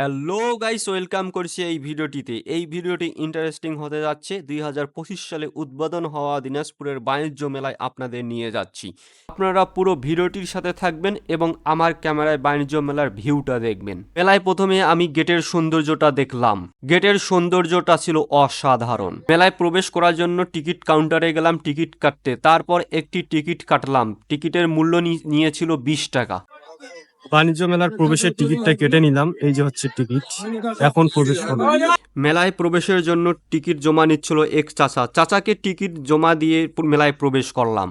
Hello guys, welcome করছি এই ভিডিওটিতে। এই ভিডিওটি ইন্টারেস্টিং হতে যাচ্ছে। দুই হাজার পঁচিশ সালে উদ্বোধন হওয়া দিনাজপুরের বাণিজ্য মেলায় আপনাদের নিয়ে যাচ্ছি। আপনারা পুরো ভিডিওটির সাথে থাকবেন এবং আমার ক্যামেরায় বাণিজ্য মেলার ভিউটা দেখবেন। মেলায় প্রথমে আমি গেটের সৌন্দর্যটা দেখলাম। গেটের সৌন্দর্যটা ছিল অসাধারণ। মেলায় প্রবেশ করার জন্য টিকিট কাউন্টারে গেলাম, টিকিট কাটতে। তারপর একটি টিকিট কাটলাম। টিকিটের মূল্য নিয়েছিল বিশ টাকা। বাণিজ্য মেলার প্রবেশের টিকিটটা কেটে নিলাম। এই যে হচ্ছে টিকিট। এখন প্রবেশ করব মেলায় প্রবেশের জন্য টিকিট জমা নিচ্ছিল এক চাচা। চাচাকে টিকিট জমা দিয়ে মেলায় প্রবেশ করলাম।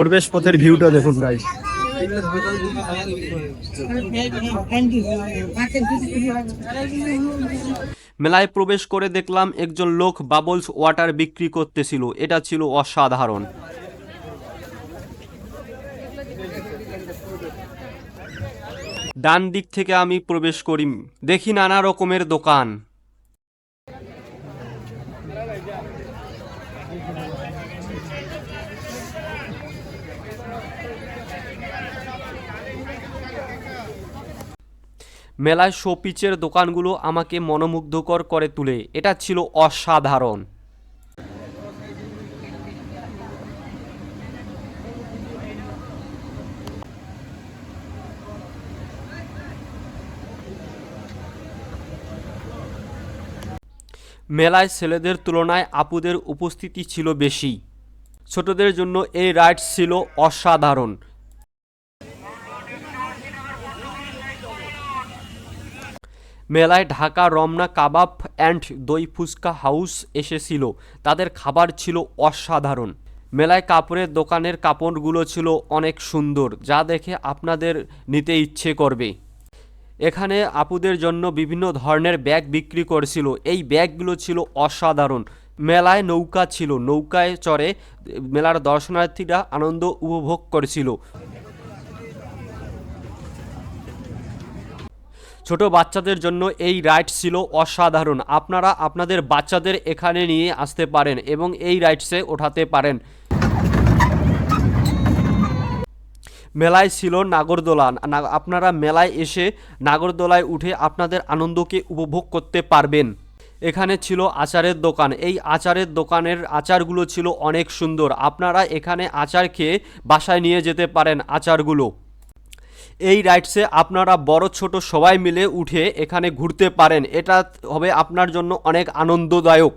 প্রবেশ পথের ভিউটা দেখুন গাই মেলায় প্রবেশ করে দেখলাম একজন লোক বাবলস ওয়াটার বিক্রি করতেছিল। এটা ছিল অসাধারণ। ডান দিক থেকে আমি প্রবেশ করি। দেখি নানা রকমের দোকান। মেলায় শোপিচের দোকানগুলো আমাকে মনোমুগ্ধকর করে তুলে। এটা ছিল অসাধারণ। মেলায় ছেলেদের তুলনায় আপুদের উপস্থিতি ছিল বেশি। ছোটদের জন্য এই রাইড ছিল অসাধারণ। মেলায় ঢাকা রমনা কাবাব অ্যান্ড দই ফুচকা হাউস এসেছিল। তাদের খাবার ছিল অসাধারণ। মেলায় কাপড়ের দোকানের কাপড়গুলো ছিল অনেক সুন্দর, যা দেখে আপনাদের নিতে ইচ্ছে করবে। এখানে আপুদের জন্য বিভিন্ন ধরনের ব্যাগ বিক্রি করছিল। এই ব্যাগগুলো ছিল অসাধারণ। মেলায় নৌকা ছিল। নৌকায় চড়ে মেলার দর্শনার্থীরা আনন্দ উপভোগ করেছিল। ছোট বাচ্চাদের জন্য এই রাইড ছিল অসাধারণ। আপনারা আপনাদের বাচ্চাদের এখানে নিয়ে আসতে পারেন এবং এই রাইডসে ওঠাতে পারেন। মেলায় ছিল নাগরদোলা না- আপনারা মেলায় এসে নাগরদোলায় উঠে আপনাদের আনন্দকে উপভোগ করতে পারবেন। এখানে ছিল আচারের দোকান। এই আচারের দোকানের আচারগুলো ছিল অনেক সুন্দর। আপনারা এখানে আচার খেয়ে বাসায় নিয়ে যেতে পারেন আচারগুলো। এই রাইডসে আপনারা বড় ছোট সবাই মিলে উঠে এখানে ঘুরতে পারেন। এটা হবে আপনার জন্য অনেক আনন্দদায়ক।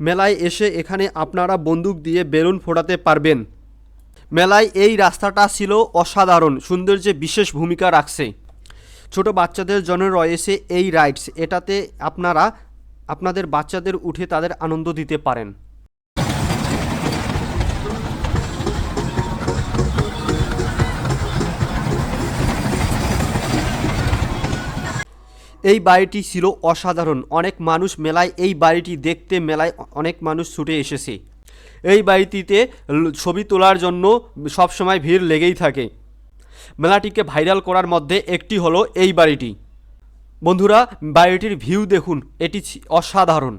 মেলায় এসে এখানে আপনারা বন্দুক দিয়ে বেলুন ফোটাতে পারবেন। মেলায় এই রাস্তাটা ছিল অসাধারণ, সৌন্দর্যে বিশেষ ভূমিকা রাখছে। ছোট বাচ্চাদের জন্য রয়েছে এই রাইডস এটাতে আপনারা, আপনাদের বাচ্চাদের উঠে তাদের আনন্দ দিতে পারেন। এই বাড়িটি ছিল অসাধারণ, অনেক মানুষ মেলায় এই বাড়িটি দেখতে, মেলায় অনেক মানুষ ছুটে এসেছে। এই বাড়িটিতে ছবি তোলার জন্য সবসময় ভিড় লেগেই থাকে। মেলাটিকে ভাইরাল করার মধ্যে একটি হলো এই বাড়িটি। বন্ধুরা, বাড়িটির ভিউ দেখুন, এটি অসাধারণ।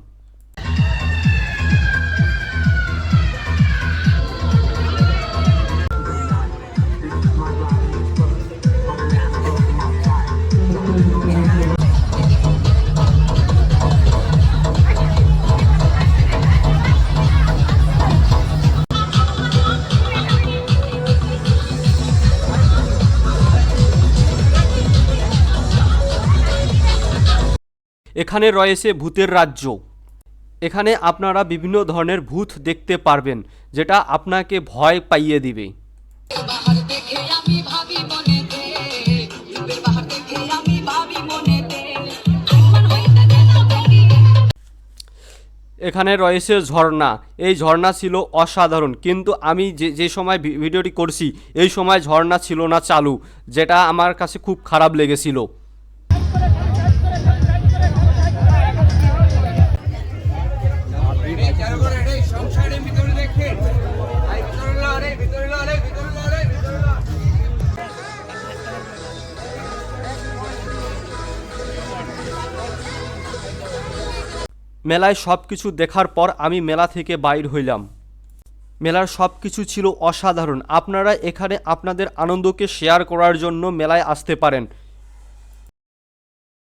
এখানে রয়েছে ভূতের রাজ্য। এখানে আপনারা বিভিন্ন ধরনের ভূত দেখতে পারবেন যেটা আপনাকে ভয় পাইয়ে দিবে। এখানে রয়েছে ঝর্ণা। এই ঝর্ণা ছিল অসাধারণ কিন্তু আমি যে যে সময় ভিডিওটি করছি এই সময় ঝর্ণা ছিল না চালু যেটা আমার কাছে খুব খারাপ লেগেছিল। মেলায় সব কিছু দেখার পর আমি মেলা থেকে বাইর হইলাম। মেলার সব কিছু ছিল অসাধারণ। আপনারা এখানে আপনাদের আনন্দকে শেয়ার করার জন্য মেলায় আসতে পারেন।